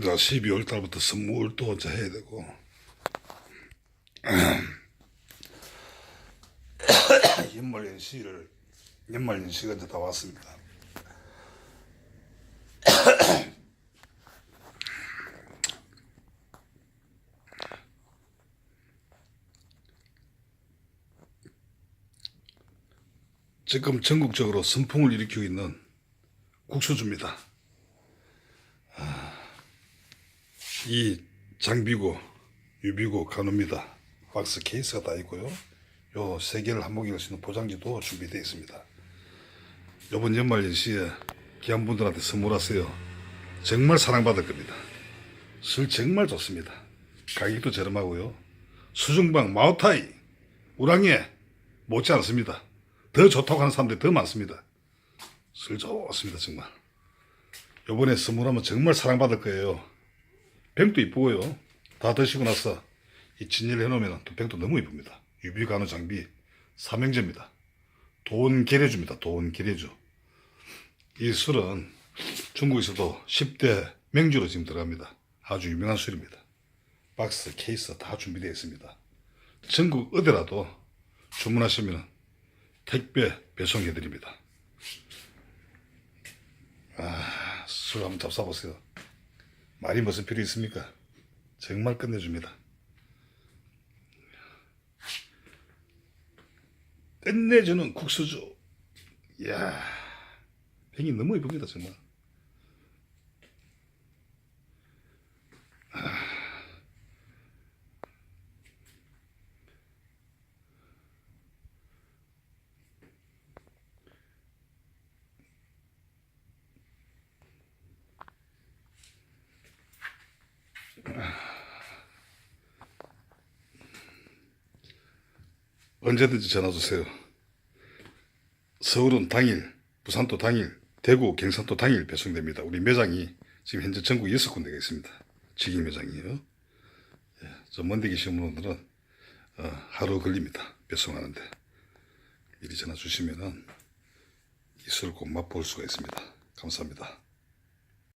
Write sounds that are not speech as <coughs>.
자, 12월 달부터 선물도 이제 해야 되고. <coughs> 연말 연시를, 연말 연시가 이제 다 왔습니다. <coughs> 지금 전국적으로 선풍을 일으키고 있는 국수주입니다. 이 장비고 유비고 간호입니다. 박스 케이스가 다 있고요. 요 세 개를 한목에 넣을 수 있는 포장지도 준비되어 있습니다. 이번 연말 연시에 귀한 분들한테 선물하세요. 정말 사랑받을 겁니다. 술 정말 좋습니다. 가격도 저렴하고요. 수중방 마오타이 우랑에 못지 않습니다. 더 좋다고 하는 사람들이 더 많습니다. 술 좋습니다 정말. 요번에 선물하면 정말 사랑받을 거예요. 병도 이쁘고요. 다 드시고 나서 이 진열을 해놓으면 또 병도 너무 이쁩니다. 유비 간호 장비 삼형제입니다. 돈 계려줍니다. 돈 계려주. 이 술은 중국에서도 10대 맹주로 지금 들어갑니다. 아주 유명한 술입니다. 박스, 케이스 다 준비되어 있습니다. 전국 어디라도 주문하시면 택배 배송해드립니다. 아, 술 한번 잡숴보세요. 말이 무슨 필요 있습니까? 정말 끝내줍니다. 끝내주는 국수주. 이야, 병이 너무 이쁩니다, 정말. 언제든지 전화 주세요. 서울은 당일, 부산도 당일, 대구, 경산도 당일 배송됩니다. 우리 매장이 지금 현재 전국 여섯 군데가 있습니다. 직영 매장이에요. 예, 좀 먼데 계신 분들은 어, 하루 걸립니다. 배송하는데 미리 전화 주시면은 이 술을 꼭 맛볼 수가 있습니다. 감사합니다.